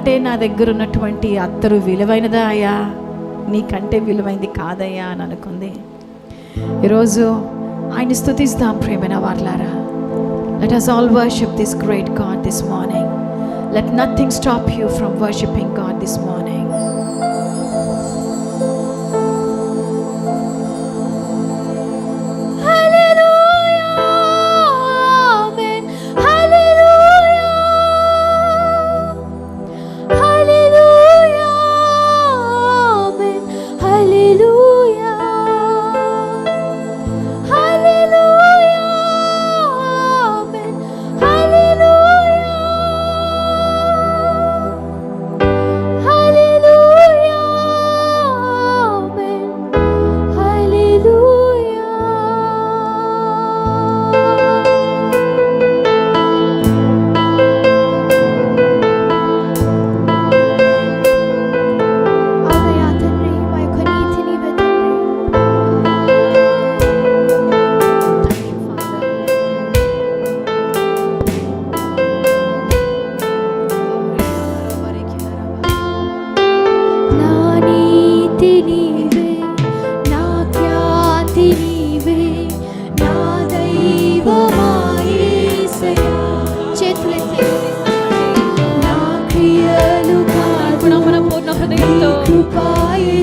అంటే నా దగ్గర ఉన్నటువంటి అత్తరు విలువైనదా అయ్యా? నీకంటే విలువైంది కాదయ్యా అని అనుకుంది. ఈరోజు ఆయన స్థుతిస్తాం ప్రేమైన వార్లారా. Let us all worship this great God this morning let nothing stop you from worshipping God this morning కృపాయే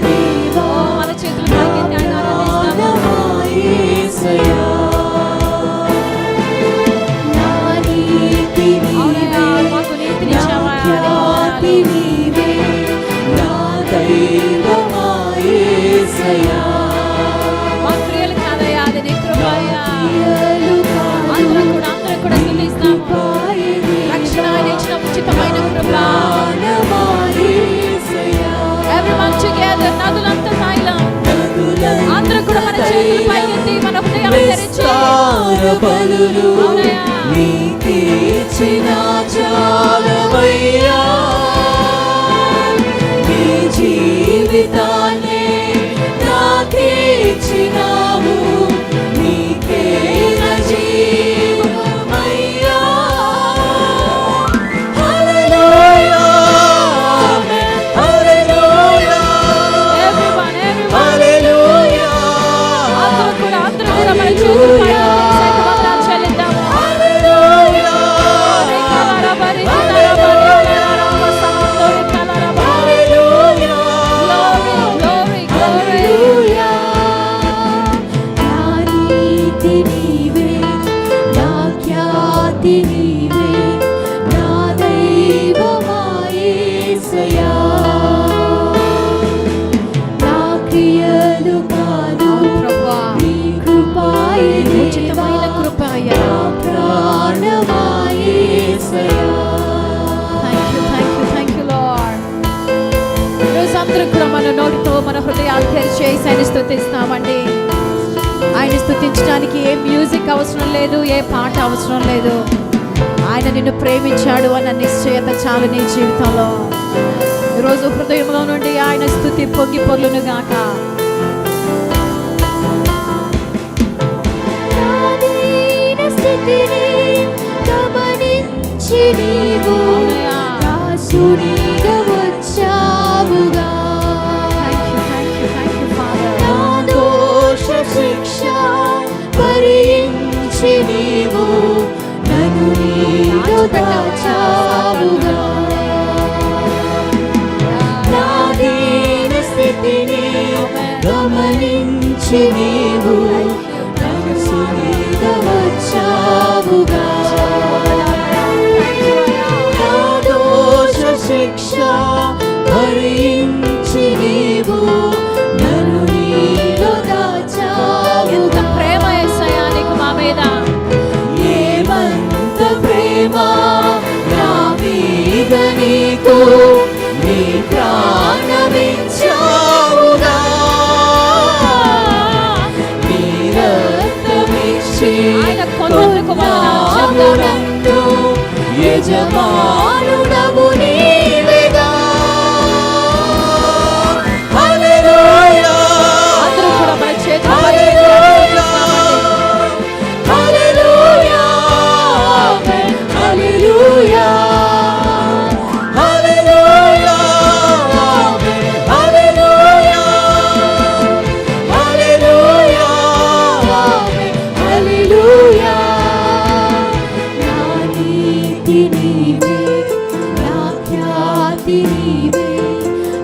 బలులు అవునయ్యా. నీకిచ్చిన చాలవయ్యా నీ జీవితాన్ని అందరూ కూడా మన నోటితో మన హృదయాలు తెరిచేసి ఆయన స్థుతిస్తామండి. ఆయన స్థుతించడానికి ఏ మ్యూజిక్ అవసరం లేదు ఏ పాట అవసరం లేదు. ఆయన నిన్ను ప్రేమించాడు అన్న నిశ్చయత చాలు నీ జీవితంలో. ఈరోజు హృదయంలో నుండి ఆయన స్థుతి పొంగి పొర్లును గాక. నీవు వచ్చావుగా. దోష శిక్ష భరించి నీవు నన్ను నీలో దాచావుగా. గమనించి నీవు దాసునిగా వచ్చావుగా. నా దోష శిక్ష భరించి నీవు నన్ను నీలో ఎంత దాచావుగా ప్రేమ యేసయ్యా నీకు మా మీద. ఏమంత ప్రేమ నా మీద నీకు నీ ప్రాణమిచ్చావుగా も నీవే నా ఖ్యాతి నీవే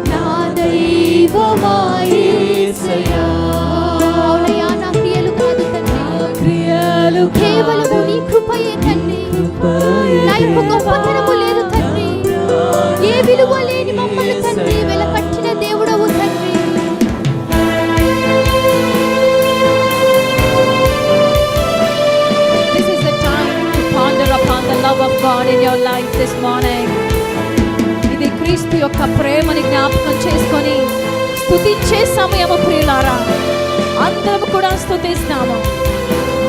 నా దైవమాయేసయా నా క్రియలు కృపయే తండ్రి. గొప్పతనము లేదు తండ్రి. ఏ విలువ లేదు your life this morning. ఇది క్రీస్తు యొక్క ప్రేమని జ్ఞాపకం చేసుకొని స్థుతించే సమయము ప్రియులారా? అందరం కూడా స్థుతిస్తాము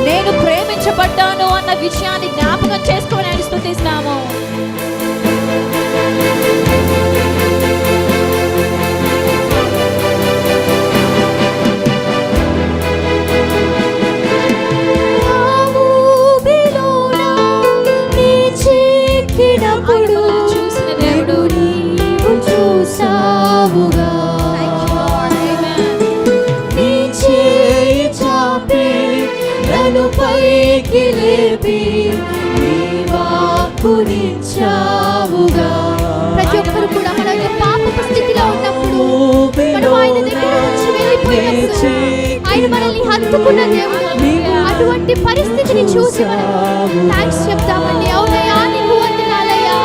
నేను ప్రేమించబడ్డాను అన్న విషయాన్ని జ్ఞాపకం చేసుకొని ఆయన స్థుతిస్తాను పైకి లేపి నీ వాక్కునిచ్చావుగా ప్రతి ఒక్కరు కూడా మన యొక్క పాపపు స్థితిలో ఉన్నప్పుడు మనం ఆయన దగ్గర నుంచి వెళ్ళిపోయినప్పుడు ఆయన మనల్ని హత్తుకున్న దేవుడు అటువంటి పరిస్థితిని చూసి మనం థ్యాంక్స్ చెప్తామండి అవునయ్యా నీకు వందనాలయ్యా.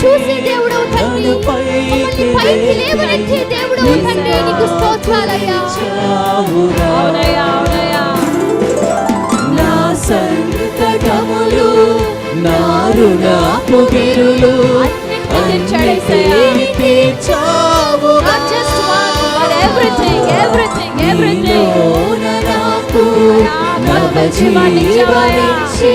చూసే దేవుడు తండ్రి నన్ను మమ్మల్ని పైకి లేవనెత్తే రుణపు గిరులు అన్నిటినీ తీర్చాడేసయ్యా. తీర్చావుగా Not just one, but everything, everything, everything. నాకు నవ జీవాన్నిచ్చావయ్యా. జీవనిచ్చి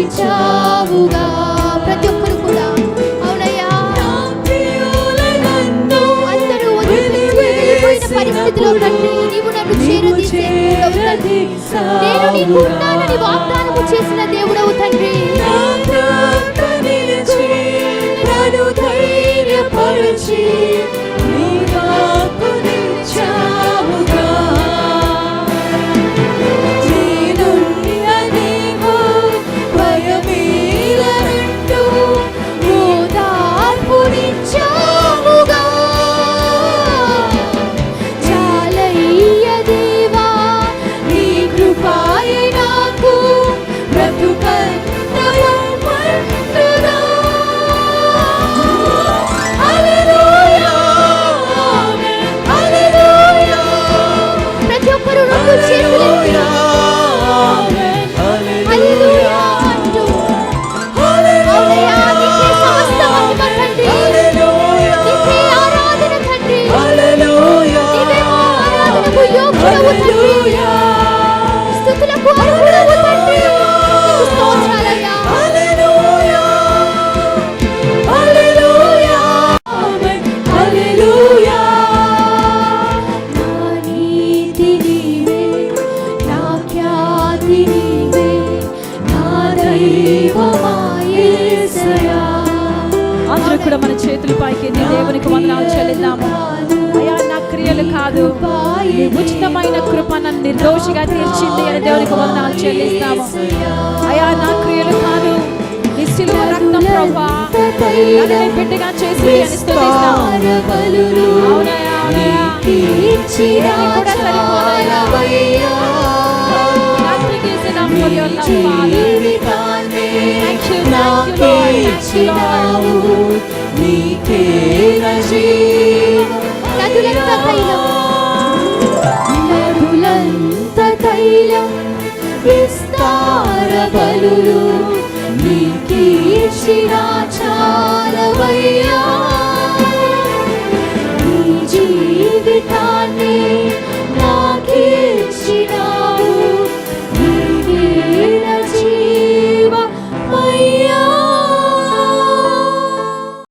తుడిచావుగా ప్రతి ఒక్కరు కూడా. అవునయ్యా. అందరూ వెళ్ళిపోయిన పరిస్థితిలో తండ్రి నీవు నన్ను చేరదీసే దేవుడవు తండ్రి. నేను నీకు ఉన్నానని వాగ్దానము చేసిన దేవుడవు తండ్రి. చేతుల పైకి ఎత్తి దేవునికి వందనాలు చెల్లిద్దాము. అయ్యా నా క్రియలు కాదు. నీ ఉచితమైన కృప నన్ను నిర్దోషిగా తీర్చింది అని దేవునికి వందనాలు చెల్లిస్తాము. అయ్యా నా క్రియలు కాదు. నీ సిలువ రక్తం ప్రభా. నన్ను నీ బిడ్డగా చేసి అని స్తుతిస్తాము. అవునయ్యా అవునయ్యా. ఇవన్నీ కూడా సరిపోదయ్యా Nothing is enough for your love, Father. Thank you, thank you, Lord. Thank you, Lord. నీకే నదులంత తైలం నదులంత తైలం విస్తార బలులు. నీకీర్చినా